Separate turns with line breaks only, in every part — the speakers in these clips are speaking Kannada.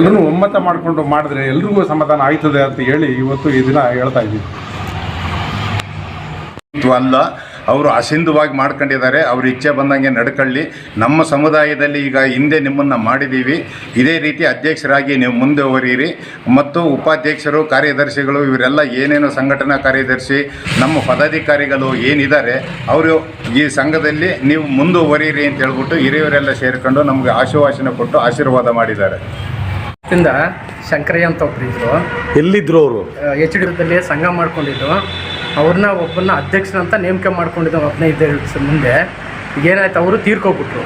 ಎಲ್ಲರೂ ಒಮ್ಮತ ಮಾಡಿಕೊಂಡು ಮಾಡಿದ್ರೆ ಎಲ್ರಿಗೂ ಸಮಾಧಾನ ಆಯ್ತದೆ ಅಂತ ಹೇಳಿ ಇವತ್ತು ಈ ದಿನ ಹೇಳ್ತಾ ಇದ್ದೀವಿ.
ಇದು ಅಲ್ಲ, ಅವರು ಅಸಿಂಧುವಾಗಿ ಮಾಡ್ಕೊಂಡಿದ್ದಾರೆ, ಅವ್ರ ಇಚ್ಛೆ ಬಂದಂಗೆ ನಡ್ಕೊಳ್ಳಿ. ನಮ್ಮ ಸಮುದಾಯದಲ್ಲಿ ಈಗ ಹಿಂದೆ ನಿಮ್ಮನ್ನು ಮಾಡಿದ್ದೀವಿ. ಇದೇ ರೀತಿ ಅಧ್ಯಕ್ಷರಾಗಿ ನೀವು ಮುಂದೆ ಮುಂದುವರಿಯಿರಿ ಮತ್ತು ಉಪಾಧ್ಯಕ್ಷರು, ಕಾರ್ಯದರ್ಶಿಗಳು, ಇವರೆಲ್ಲ ಏನೇನು ಸಂಘಟನಾ ಕಾರ್ಯದರ್ಶಿ, ನಮ್ಮ ಪದಾಧಿಕಾರಿಗಳು ಏನಿದ್ದಾರೆ, ಅವರು ಈ ಸಂಘದಲ್ಲಿ ನೀವು ಮುಂದುವರಿಯಿರಿ ಅಂತ ಹೇಳ್ಬಿಟ್ಟು ಹಿರಿಯವರೆಲ್ಲ ಸೇರಿಕೊಂಡು ನಮಗೆ ಆಶುವಾಸನೆ ಕೊಟ್ಟು ಆಶೀರ್ವಾದ ಮಾಡಿದ್ದಾರೆ.
ಇಂದ ಶಂಕರಯ್ಯ ಅಂತ ಒಬ್ರು ಇದ್ರು.
ಎಲ್ಲಿದ್ರು ಅವರು?
ಎಚ್ ಡಿ ಸಂಘ ಮಾಡ್ಕೊಂಡಿದ್ದು ಅವ್ರನ್ನ ಒಬ್ಬನ ಅಧ್ಯಕ್ಷರಂತ ನೇಮಕ ಮಾಡ್ಕೊಂಡಿದ್ದು ಹದಿನೈದು ದಿವಸ ಮುಂದೆ. ಏನಾಯ್ತು ಅವರು ತೀರ್ಕೊಬಿಟ್ರು.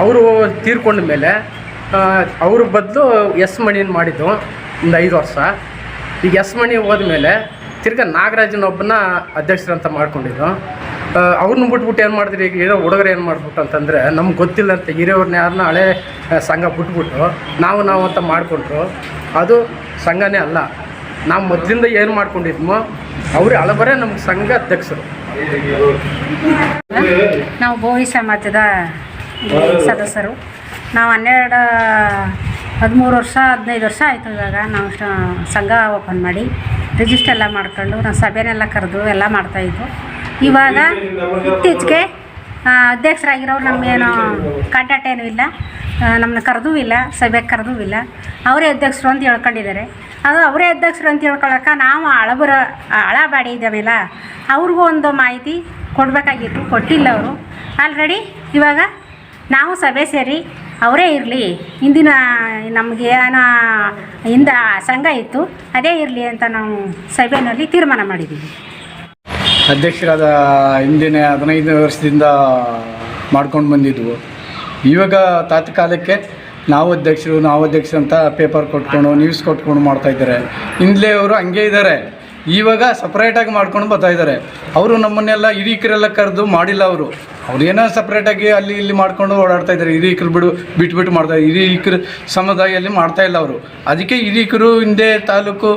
ಅವರು ತೀರ್ಕೊಂಡ ಮೇಲೆ ಅವ್ರ ಬದಲು ಎಸ್ ಮಣಿನ ಮಾಡಿದ್ದು ಒಂದು ಐದು ವರ್ಷ. ಈಗ ಎಸ್ ಮಣಿ ಹೋದ್ಮೇಲೆ ತಿರ್ಗಾ ನಾಗರಾಜನ ಒಬ್ಬನ ಅಧ್ಯಕ್ಷರಂತ ಮಾಡ್ಕೊಂಡಿದ್ದು ಅವ್ರನ್ನ ಬಿಟ್ಬಿಟ್ಟು ಏನು ಮಾಡಿದ್ರಿ ಈಗ ಇರೋ ಹುಡುಗರು ಏನು ಮಾಡ್ಬಿಟ್ಟು ಅಂತಂದರೆ, ನಮ್ಗೆ ಗೊತ್ತಿಲ್ಲ ಅಂತ ಹಿರಿಯವ್ರನ್ನ ಯಾರನ್ನ ಹಳೆ ಸಂಘ ಬಿಟ್ಬಿಟ್ಟು ನಾವು ನಾವು ಅಂತ ಮಾಡಿಕೊಂಡ್ರು, ಅದು ಸಂಘನೇ ಅಲ್ಲ. ನಾವು ಮೊದಲಿಂದ ಏನು ಮಾಡ್ಕೊಂಡಿದ್ಮೋ, ಅವ್ರು ಹಳಬರೇ ನಮ್ಗೆ ಸಂಘ ಅಧ್ಯಕ್ಷರು.
ನಾವು ಬೋವಿ ಸಮಾಜದ ಸದಸ್ಯರು. ನಾವು ಹನ್ನೆರಡು, ಹದಿಮೂರು ವರ್ಷ, ಹದಿನೈದು ವರ್ಷ ಆಯಿತು ಇವಾಗ ನಾವು ಸಂಘ ಓಪನ್ ಮಾಡಿ ರಿಜಿಸ್ಟ್ರೆಲ್ಲ ಮಾಡ್ಕೊಂಡು, ನಾವು ಸಭೆನೆಲ್ಲ ಕರೆದು ಎಲ್ಲ ಮಾಡ್ತಾಯಿದ್ವು ಇವಾಗ ಇತ್ತೀಚೆಗೆ ಅಧ್ಯಕ್ಷರಾಗಿರೋರು ನಮಗೇನು ಕಾಂಟ್ಯಾಕ್ಟ್ ಏನೂ ಇಲ್ಲ. ನಮ್ಮನ್ನ ಕರೆದೂ ಇಲ್ಲ ಸಭೆಗೆ ಕರೆದೂ ಇಲ್ಲ. ಅವರೇ ಅಧ್ಯಕ್ಷರು ಅಂತ ಹೇಳ್ಕೊಂಡಿದ್ದಾರೆ. ಅದು ಅವರೇ ಅಧ್ಯಕ್ಷರು ಅಂತ ಹೇಳ್ಕೊಳಕ್ಕೆ ನಾವು ಹಳಬರ ಹಳ ಬಾಡಿ ಇದ್ದಾವೆಲ್ಲ, ಅವ್ರಿಗೂ ಒಂದು ಮಾಹಿತಿ ಕೊಡಬೇಕಾಗಿತ್ತು, ಕೊಟ್ಟಿಲ್ಲ ಅವರು. ಆಲ್ರೆಡಿ ಇವಾಗ ನಾವು ಸಭೆ ಸೇರಿ ಅವರೇ ಇರಲಿ. ಇಂದಿನ ನಮಗೆ ಏನೋ ಹಿಂದ ಸಂಘ ಇತ್ತು, ಅದೇ ಇರಲಿ ಅಂತ ನಾವು ಸಭೆಯಲ್ಲಿ ತೀರ್ಮಾನ ಮಾಡಿದ್ದೀವಿ.
ಅಧ್ಯಕ್ಷರಾದ ಹಿಂದಿನ ಹದಿನೈದು ವರ್ಷದಿಂದ ಮಾಡ್ಕೊಂಡು ಬಂದಿದ್ವು. ಇವಾಗ ತಾತ್ಕಾಲಕ್ಕೆ ನಾವು ಅಧ್ಯಕ್ಷರು ನಾವು ಅಧ್ಯಕ್ಷರು ಅಂತ ಪೇಪರ್ ಕೊಟ್ಕೊಂಡು ನ್ಯೂಸ್ ಕೊಟ್ಕೊಂಡು ಮಾಡ್ತಾ ಇದ್ದಾರೆ. ಹಿಂದ್ಲೆ ಅವರು ಹಂಗೆ ಇದ್ದಾರೆ. ಇವಾಗ ಸಪ್ರೇಟಾಗಿ ಮಾಡ್ಕೊಂಡು ಬರ್ತಾ ಇದ್ದಾರೆ. ಅವರು ನಮ್ಮನ್ನೆಲ್ಲ ಹಿರಿಕರೆಲ್ಲ ಕರೆದು ಮಾಡಿಲ್ಲ ಅವರು. ಅವ್ರು ಏನೋ ಸಪ್ರೇಟಾಗಿ ಅಲ್ಲಿ ಇಲ್ಲಿ ಮಾಡ್ಕೊಂಡು ಓಡಾಡ್ತಾ ಇದ್ದಾರೆ. ಹಿರೀಕರು ಬಿಡು, ಬಿಟ್ಬಿಟ್ಟು ಮಾಡ್ತಾ ಹಿರೀಕರು ಸಮುದಾಯದಲ್ಲಿ ಮಾಡ್ತಾ ಇಲ್ಲ ಅವರು. ಅದಕ್ಕೆ ಹಿರಿಕರು ಹಿಂದೆ ತಾಲೂಕು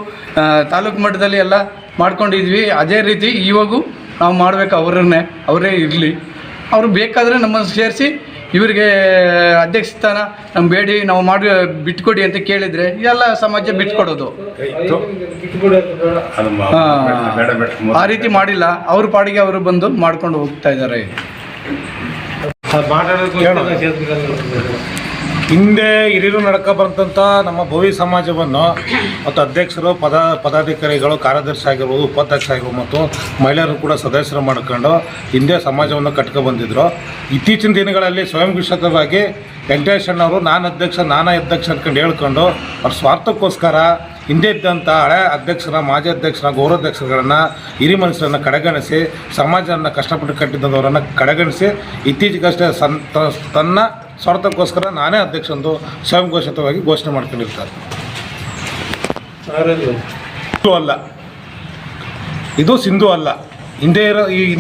ತಾಲೂಕು ಮಟ್ಟದಲ್ಲಿ ಎಲ್ಲ ಮಾಡ್ಕೊಂಡಿದ್ವಿ. ಅದೇ ರೀತಿ ಇವಾಗೂ ನಾವು ಮಾಡಬೇಕು. ಅವರನ್ನೇ ಅವರೇ ಇರಲಿ. ಅವರು ಬೇಕಾದರೆ ನಮ್ಮನ್ನು ಸೇರಿಸಿ ಇವರಿಗೆ ಅಧ್ಯಕ್ಷ ಸ್ಥಾನ ನಮ್ಮ ಬೇಡಿ ನಾವು ಮಾಡಿ ಬಿಟ್ಕೊಡಿ ಅಂತ ಕೇಳಿದರೆ ಎಲ್ಲ ಸಮಾಜ ಬಿಟ್ಕೊಡೋದು. ಆ ರೀತಿ ಮಾಡಿಲ್ಲ. ಅವ್ರ ಪಾಡಿಗೆ ಅವರು ಬಂದು ಮಾಡ್ಕೊಂಡು ಹೋಗ್ತಾ ಇದ್ದಾರೆ.
ಹಿಂದೆ ಹಿರಿಯರು ನಡ್ಕ ಬಂತಂತ ನಮ್ಮ ಭೋವಿ ಸಮಾಜವನ್ನು ಮತ್ತು ಅಧ್ಯಕ್ಷರು, ಪದ, ಪದಾಧಿಕಾರಿಗಳು, ಕಾರ್ಯದರ್ಶಿ ಆಗಿರ್ಬೋದು, ಉಪಾಧ್ಯಕ್ಷ ಆಗಿರ್ಬೋದು ಮತ್ತು ಮಹಿಳೆಯರು ಕೂಡ ಸದಸ್ಯರು ಮಾಡ್ಕೊಂಡು ಹಿಂದೆ ಸಮಾಜವನ್ನು ಕಟ್ಕೊ ಬಂದಿದ್ರು. ಇತ್ತೀಚಿನ ದಿನಗಳಲ್ಲಿ ಸ್ವಯಂ ಘೋಷಿತವಾಗಿ ವೆಂಕಟೇಶಣ್ಣವರು ನಾನು ಅಧ್ಯಕ್ಷ, ನಾನಾ ಅಧ್ಯಕ್ಷ ಅಂದ್ಕೊಂಡು ಹೇಳ್ಕೊಂಡು ಅವ್ರ ಸ್ವಾರ್ಥಕ್ಕೋಸ್ಕರ ಹಿಂದೆ ಇದ್ದಂಥ ಹಳೆ ಅಧ್ಯಕ್ಷರ ಮಾಜಿ ಅಧ್ಯಕ್ಷರ ಗೌರವಾಧ್ಯಕ್ಷರುಗಳನ್ನು ಹಿರಿ ಮನುಷ್ಯರನ್ನು ಕಡೆಗಣಿಸಿ ಸಮಾಜವನ್ನು ಕಷ್ಟಪಟ್ಟು ಕಟ್ಟಿದ್ದವರನ್ನು ಕಡೆಗಣಿಸಿ, ಇತ್ತೀಚೆಗಷ್ಟೇ ಸನ್ ತನ್ನ ಸ್ವಾರ್ಥಕ್ಕೋಸ್ಕರ ನಾನೇ ಅಧ್ಯಕ್ಷ ಎಂದು ಸ್ವಯಂ ಘೋಷಿತವಾಗಿ ಘೋಷಣೆ ಮಾಡ್ಕೊಂಡಿರ್ತಾರೆ. ಅಲ್ಲ. ಇದು ಸಿಂಧು ಅಲ್ಲ. ಹಿಂದೆ ಇರೋ ಈ